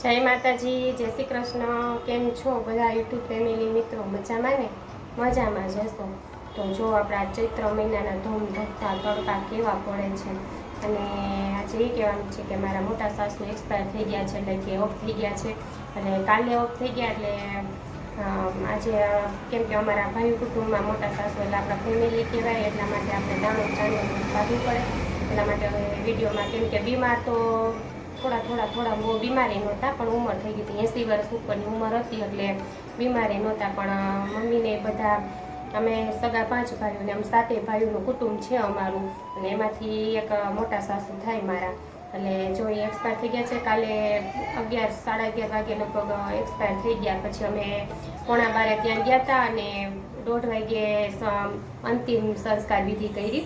જય માતાજી, જય શ્રી કૃષ્ણ. કેમ છો બધા યુટ્યુબ ફેમિલી મિત્રો? મજામાં ને? મજામાં જશો તો જો આપણા ચૈત્ર મહિનાના ધૂમ ધકતા તડકા કેવા પડે છે અને આજે એ કહેવાનું છે કે મારા મોટા સાસુ એક્સપાયર થઈ ગયા છે એટલે કે ઓફ થઈ ગયા છે. અને કાલે ઓફ થઈ ગયા એટલે આજે કેમ કે અમારા ભાઈ કુટુંબમાં મોટા સાસુ એટલે આપણા ફેમિલી કહેવાય, એટલા માટે આપણે દાણું ચાંદનું કાઢવું પડે. એટલા માટે હવે વિડીયોમાં કેમ કે બીમાર તો થોડા થોડા થોડા બહુ બીમારી નહોતા, પણ ઉંમર થઈ ગઈ હતી. એંસી વર્ષ ઉપરની ઉંમર હતી એટલે બીમારી નહોતા. પણ મમ્મીને બધા અમે સગા પાંચ ભાઈઓ ને આમ સાતે ભાઈઓનું કુટુંબ છે અમારું. અને એમાંથી એક મોટા સાસુ થાય મારા. એટલે જો એ એક્સપાયર થઈ ગયા છે, કાલે અગિયાર, સાડા અગિયાર વાગે લગભગ એક્સપાયર થઈ ગયા. પછી અમે પોણા બારે ત્યાં ગયા હતા અને દોઢ વાગે અંતિમ સંસ્કાર વિધિ કરી.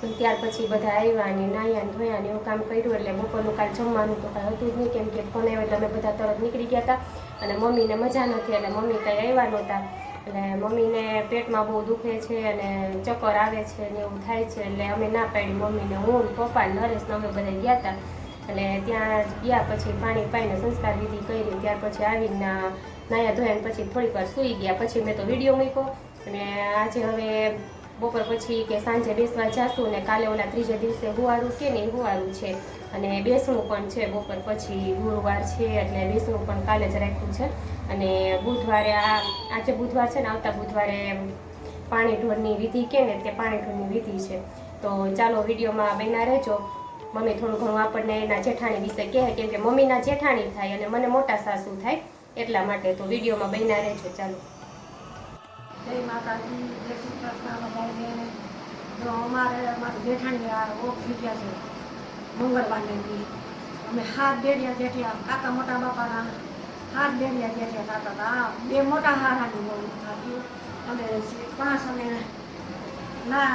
ત્યાર પછી બધા આવ્યા અને નાહ્યા ને ધોયા ને એવું કામ કર્યું એટલે બપોરનું કાલ જમવાનું તો કાંઈ હતું જ નહીં, કેમ કે ફોન આવ્યો એટલે અમે બધા તરત નીકળી ગયા હતા અને મમ્મીને મજા નથી એટલે મમ્મી કાંઈ આવ્યા નહોતા. એટલે મમ્મીને પેટમાં બહુ દુખે છે અને ચક્કર આવે છે ને એવું થાય છે એટલે અમે ના પાડી મમ્મીને. હું ને પપ્પા ને નરેશ અમે બધા ગયા હતા. એટલે ત્યાં ગયા પછી પાણી પાઈને સંસ્કાર વિધિ કરી ત્યાર પછી આવીને નાયા ધોયા પછી થોડીક વાર સૂઈ ગયા. પછી મેં તો વીડિયો મૂક્યો અને આજે હવે બપોર પછી કે સાંજે બેસવા જાશું ને કાલે ઓલા ત્રીજે દિવસે હુવારું કે ને હુવારું છે. અને બેસણું પણ છે, બપોર પછી ગુરુવાર છે એટલે બેસણું પણ કાલે જ રાખ્યું છે. અને બુધવારે આ, આજે બુધવાર છે ને આવતા બુધવારે પાણી ઢોરની વિધિ કે ને તે પાણી ઢોરની વિધિ છે. તો ચાલો વિડીયોમાં બન્યા રહેજો. મમ્મી થોડું ઘણું આપણને એના જેઠાણી વિશે કહે કેમ કે મમ્મીના જેઠાણી થાય અને મને મોટા સાસુ થાય એટલા માટે તો વિડીયોમાં બન્યા રહેજો. ચાલો. જય માતાજી જય શ્રી કૃષ્ણ બધાને જો અમારે અમારી જેઠાણી ઓફ થઈ ગયા છે, મંગળવારને બી. અમે હાથ ડેડિયા જેટલા કાકા મોટા બાપાના હાથ ડેડિયા જેટલા કાકા આ બે મોટા હારાની બહુ થતી. અને પાંચ અને ના,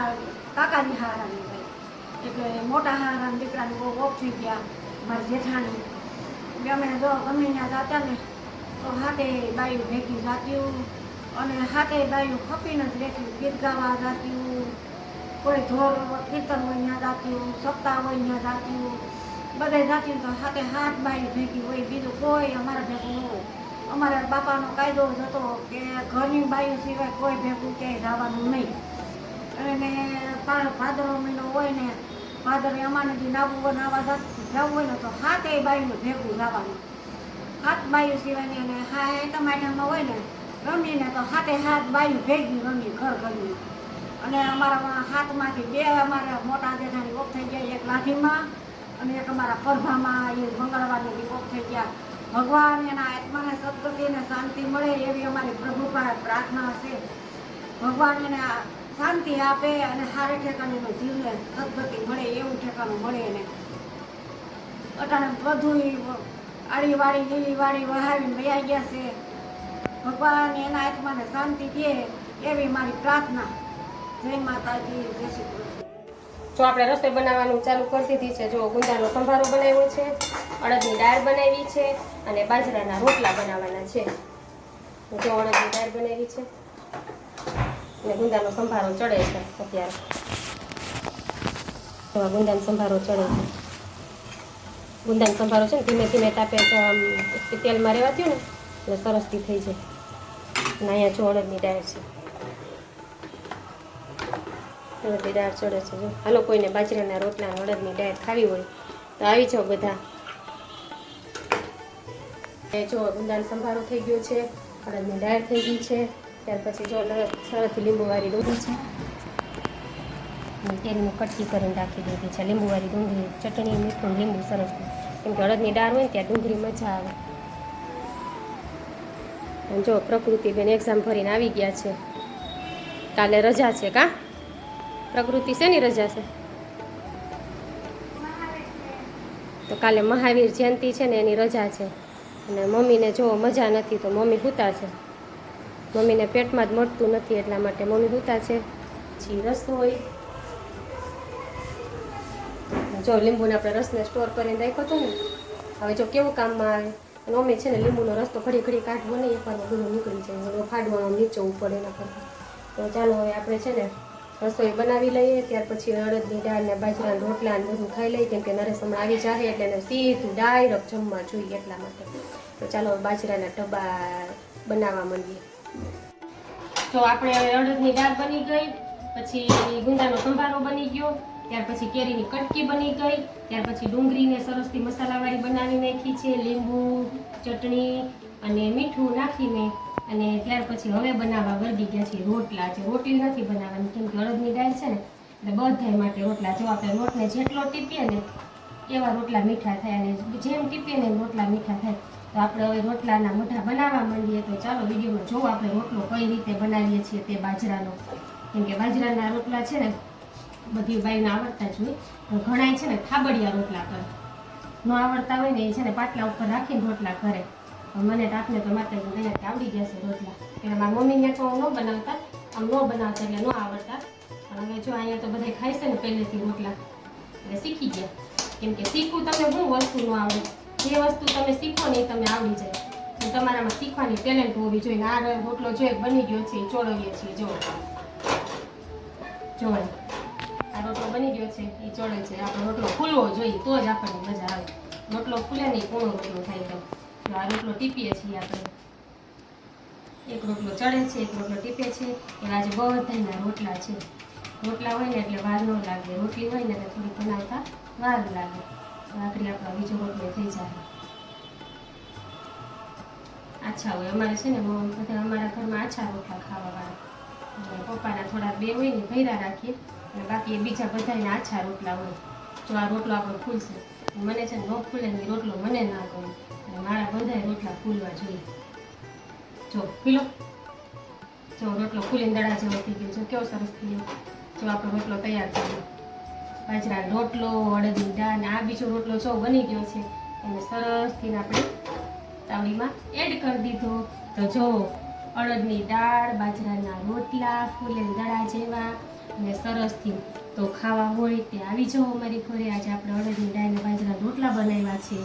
કાકાની હારાની ભાઈ એટલે મોટા હારાના દીકરાની બહુ ઓફ થઈ ગયા મારી જેઠાણી. અમે જો ગમે ત્યાં જતા ને, તો હાથે બાયું ભેગી જાત્યું અને હાથે બાયું ખપીને જ રહેતી ગીત ગાવા જાત્યું કોઈ ઢોર કીર્તન હોય, ત્યાં જાત્યું સપ્તાહ હોય, ત્યાં જાત્યું બધા જાત્યું તો હાથે હાથ બાઈ ભેગી હોય. બીજું કોઈ અમારા ભેગું ન હોય. અમારા બાપાનો કાયદો જ હતો કે ઘરની બાયું સિવાય કોઈ ભેગું ક્યાંય જવાનું નહીં. અને ભાદરવો મહિનો હોય ને, ભાદરે અમાને જે નાવું નાવા જવું હોય ને તો હાથે બાયું ભેગું જવાનું. હાથ બાયું સિવાયની અને હા, એ તમારામાં હોય ને, રમીને તો હાથે હાથ બાયું ભેગી રમી ઘર ઘરની. અને અમારા હાથમાંથી બે અમારા મોટા જેઠાની ઓફ થઈ ગયા, એક લાઠીમાં અને એક અમારા પરભામાં એ મંગળવારની ઓફ થઈ ગયા. ભગવાન એના આત્માને સદગતિ અને શાંતિ મળે એવી અમારી પ્રભુ પાસે પ્રાર્થના છે. ભગવાન એને શાંતિ આપે અને સારી ઠેકાણીનો જીવને સદગતિ મળે, એવું ઠેકાણું મળે એને. અટાણે બધું આડી વાળી વાળી વહાવીને વયા ગયા છે. ભગવાન એના આત્માને શાંતિ દે એવી મારી પ્રાર્થના. જો આપણે રસોઈ બનાવવાનું ચાલુ કરી દીધી છે, જો ગુંદાનો સંભારો બનાવ્યો છે, અડદની દાળ બનાવી છે અને બાજરાના રોટલા બનાવવાના છે. જો અડદની દાળ બનાવી છે અને ગુંદાનો સંભારો ચડે છે અત્યારે. આ ગુંદાનો સંભારો ચડે છે. ગુંદાનો સંભારો છે ને, ધીમે ધીમે તાપે તેલમાં રહેવા દો ને, એટલે સરસથી થઈ જાય. અને અહીંયા જો અડદની દાળ છે. અડદની દાળ ચડે છે જો. હાલો કોઈને બાજરાના રોટલા અડદની દાળ ખાવી હોય તો આવી જાઓ બધા. જો ગુંદાનો સંભારો થઈ ગયો છે, અડદની દાળ થઈ ગઈ છે, ત્યાર પછી જો સરસ લીંબુવાળી ડુંગળી છે. તેલની કટકી કરીને રાખી દીધી છે. લીંબુવાળી ડુંગળી, ચટણી, મીઠું, લીંબુ સરસ. કેમ કે અડદની દાળ હોય ને ત્યાં ડુંગળી મજા આવે. જો જો પ્રકૃતિબેન એક્ઝામ ભરીને આવી ગયા છે. કાલે રજા છે કા? પ્રકૃતિ શેની રજા છે? તો કાલે મહાવીર જયંતિ છે ને એની રજા છે. અને મમ્મીને જો મજા નથી તો મમ્મી હુતા છે. મમ્મીને પેટમાં જ મળતું નથી એટલા માટે મમ્મી સૂતા છે. પછી રસોઈ જો લીંબુને આપણે રસને સ્ટોર કરીને રાખ્યો હતો ને, હવે જો કેવું કામમાં આવે? અને મમ્મી છે ને લીંબુનો રસ તો ઘડી ઘડી કાઢવો નહીં એકવારમાં બધું નીકળી જાય. ફાડવાનો નીચો ઉપર એના કરતાં. તો ચાલો હવે આપણે છે ને રસોઈ બનાવી લઈએ, ત્યાર પછી અડદની દાળ ને બાજરા રોટલા ને બધું ખાઈ લઈએ, કેમ કે નરેશ હમણાં આવી જાય એટલે એને સીધું ડાયરેક્ટ જમવા જોઈએ એટલા માટે. તો ચાલો બાજરાના ટબા બનાવવા માંડીએ. તો આપણે હવે અડદની દાળ બની ગઈ, પછી ગુંદાનો સંભારો બની ગયો, ત્યાર પછી કેરીની કટકી બની ગઈ, ત્યાર પછી ડુંગળીને સરસથી મસાલાવાળી બનાવી નાખી છે, લીંબુ, ચટણી અને મીઠું નાખીને અને ત્યાર પછી હવે બનાવવા વળગી ગયા છે રોટલા. છે રોટલી નથી બનાવવાની, કેમ કે અડદની દાળ છે ને, એટલે બધાય માટે રોટલા. જો આપણે લોટને જેટલો ટીપીએ ને, એવા રોટલા મીઠા થાય. અને જેમ ટીપીએ ને રોટલા મીઠા થાય. તો આપણે હવે રોટલાના મોઢા બનાવવા માંડીએ તો ચાલો વિડીયોમાં જોવું આપણે રોટલો કઈ રીતે બનાવીએ છીએ તે બાજરાનો. કેમ કે બાજરાના રોટલા છે ને, બધી બાઈને આવડતા જ હોય. ઘણાય છે ને, થાબડિયા રોટલા કરે ન આવડતા હોય ને, એ છે ને, પાટલા ઉપર રાખીને રોટલા કરે. મને રાતને તો માત્ર દયાથી આવડી ગયા છે રોટલા. એટલે મારા મમ્મીને તો ન બનાવતા. આમ ન બનાવતા એટલે ન આવડતા. પણ હવે જો અહીંયા તો બધા ખાય છે ને પહેલેથી રોટલા. એટલે શીખી ગયા. કેમ કે શીખવું તમે શું વસ્તુ ન આવડે. જે વસ્તુ તમે શીખો ને એ તમને આવડી જાય. તો તમારામાં શીખવાની ટેલેન્ટ હોવી જોઈએ. આ રોટલો જો બની ગયો છે, એ ચોળવીએ છીએ. જો. જો આ રોટલો બની ગયો છે, એ ચોળે છે. આપણો રોટલો ફૂલવો જોઈએ, તો જ આપણને મજા આવે. રોટલો ફૂલે નહીં કોણો રોટલો થાય તો આ રોટલો ટીપીએ છીએ આપણે. એક રોટલો ચડે છે, એક રોટલો ટીપે છે. એવા આજે બધાના રોટલા છે. રોટલા હોય ને એટલે વાર ન લાગે. રોટલી હોય ને એટલે થોડી બનાવતા વાર લાગે. આખરી આપણો બીજો રોટલો થઈ જાય. આછા હોય. અમારે છે ને બધા અમારા ઘરમાં આછા રોટલા ખાવાવાળા. પપ્પાના થોડા બે હોય ને ભૈરા રાખીએ. અને બાકી બીજા બધાને આછા રોટલા હોય. જો આ રોટલો આપણો ફૂલશે. મને છે ને ફૂલે ને રોટલો મને ના ગમે. મારા બધાય રોટલા ફૂલવા જોઈએ. જો પીલો જો, રોટલો ફૂલીને દડા જેવો થઈ ગયો જો કેવો સરસ થઈ ગયો. જો, આપણો રોટલો તૈયાર થઈ ગયો. બાજરાનો રોટલો અડદની દાળ આ બીજો રોટલો જો બની ગયો છે. એને સરસથી આપણે તાવડીમાં એડ કરી દીધો. તો જો, અડદની દાળ, બાજરાના રોટલા ફૂલેલ દડા જેવા. અને સરસથી તો ખાવા હોય તે આવી જાઓ અમારી ઘરે. આજે આપણે અડદની દાળ બાજરા રોટલા બનાવ્યા છે.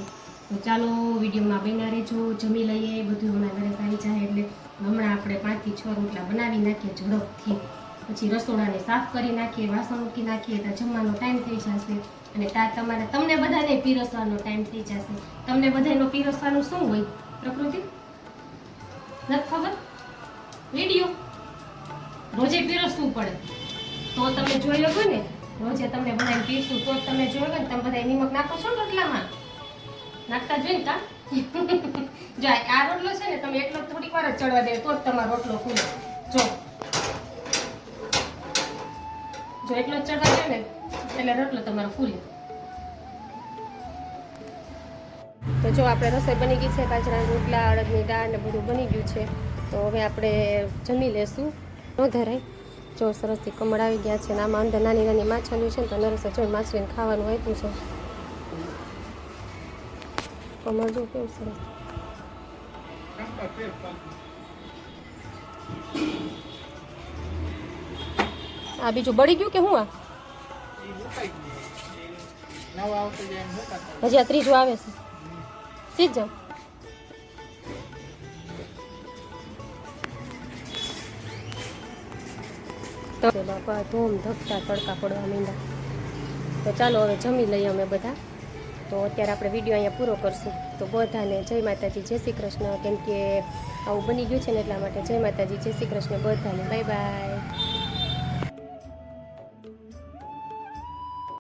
તો ચાલો વિડીયોમાં બન્યા રહેજો. જમી લઈએ. બધું હમણાં ઘરે આવી જાય એટલે હમણાં આપણે પાંચથી છ રોટલા બનાવી નાખીએ ઝડપથી. પછી રસોડાને સાફ કરી નાખીએ, વાસણ મૂકી નાખીએ, તો જમવાનો ટાઈમ થઈ જશે. અને ત્યાં તમારે, તમને બધાને પીરસવાનો ટાઈમ થઈ જશે. તમને બધાનો પીરસવાનું શું હોય? પ્રકૃતિ? નથી ખબર? વીડિયો? રોજે પીરસવું પડે. તો તમે જોઈ લો ને રોજે તમને બધાને પીશું તો તમે જોઈ લો ને, તમે બધા નિમક નાખો છો ને રોટલામાં? નાખતા જોઈને તા? જો આ રોટલો છે ને, તમે એટલો થોડીક વાર જ ચડવા દે તો જ તમારો રોટલો ખુલે જો. જો એટલો ચડવા દે ને, એટલે રોટલો તમારો ફૂલે. તો જો આપણે રસોઈ બની ગઈ છે બાજરાના રોટલા, અડદની દાળ ને બધું બની ગયું છે. તો હવે આપણે જમી લેશું. ન ધરાય. જો સરસથી કમળ આવી ગયા છે અને આમાં અંદર નાની નાની માછલીઓ છે ને તો નરસે જો માછલીને ખાવાનું આપ્યું છે. કમળ જો કેવું સરસ. આ બીજું બળી ગયું કે હું આ? હજી આ ત્રીજું આવે છે. સીધ જાઓ. તો બાપા, ધૂમ ધકતા તડકા પડવા માંડ્યા. તો ચાલો હવે જમી લઈએ અમે બધા. તો અત્યારે આપણે વીડિયો અહીંયા પૂરો કરશું. તો બધાને જય માતાજી, જય શ્રી કૃષ્ણ. કેમ કે આવું બની ગયું છે ને એટલા માટે જય માતાજી, જય શ્રી કૃષ્ણ બધાને. Bye bye